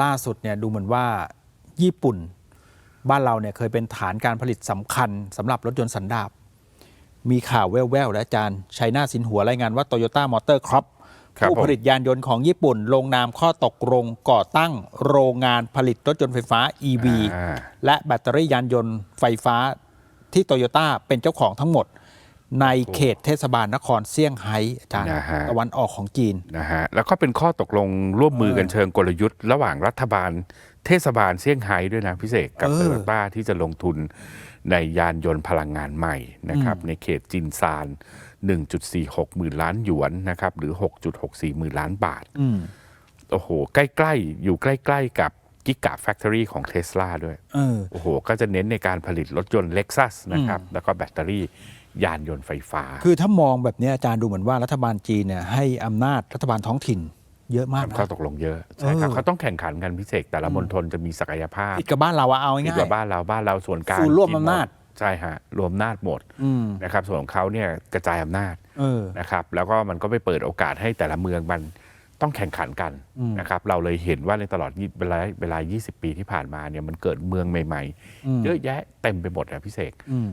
ล่าสุดเนี่ยดูเหมือนว่าญี่ปุ่นบ้านเราเนี่ยเคยเป็นฐานการผลิตสำคัญสำหรับรถยนต์สันดาปมีข่าวแว่วๆและอาจารย์ชัยนาทสินหัวรายงานว่า Toyota Motor Crop ครับผู้ผมผลิตยานยนต์ของญี่ปุ่น ลงนามข้อตกลงก่อตั้งโรงงานผลิตรถยนต์ไฟฟ้า EV อ่าและแบตเตอรี่ยานยนต์ไฟฟ้าที่โตโยต้าเป็นเจ้าของทั้งหมด ในเขตเทศบาลนครเซี่ยงไฮ้อาจารย์นะฮะ ตะวันออกของจีน นะฮะแล้วก็เป็นข้อตกลงร่วมมือกันเชิงกลยุทธ์ ระหว่างรัฐบาลเทศบาลเซี่ยงไฮ้ด้วยนะพิเศษกับเออ โตโยต้าที่จะลงทุนในยานยนต์พลังงานใหม่นะครับในเขตจินซาน 1.46 หมื่นล้านหยวนนะครับหรือ 6.64 หมื่นล้านบาท อืม โอ้โห ใกล้ ๆ อยู่ใกล้ ๆ กับ กิกะแฟคทอรี่ของเทสลาด้วยเออโอ้โห ก็จะเน้นในการผลิตรถยนต์เล็กซัสนะครับ แล้วก็แบตเตอรี่ยานยนต์ไฟฟ้า คือถ้ามองแบบนี้อาจารย์ดูเหมือนว่ารัฐบาลจีนเนี่ยให้อำนาจรัฐบาลท้องถิ่นเยอะมากทำนะข้อตกลงเยอะใช่ครับเออเขาต้องแข่งขันกันพิเศษแต่ละมณฑลจะมีศักยภาพผิดกับบ้านเราอะเอาดีง่ายกว่าบ้านเราบ้านเราส่วนกลางศูนย์ร่วมกิหอำนาจใช่ฮะรวมอำนาจหมดๆอืมนะครับส่วนของเขาเนี่ยกระจายอำนาจเออนะครับแล้วก็มันก็ไปเปิดโอกาสให้แต่ละเมืองมัน ต้องแข่งขันกันอืมนะครับเราเลยเห็นว่าในตลอดยี่เวลาเวลา 20 ปีที่ผ่านมาเนี่ยมันเกิดเมืองใหม่อืมๆเยอะแยะเต็มไปหมดอะพี่เสกอืม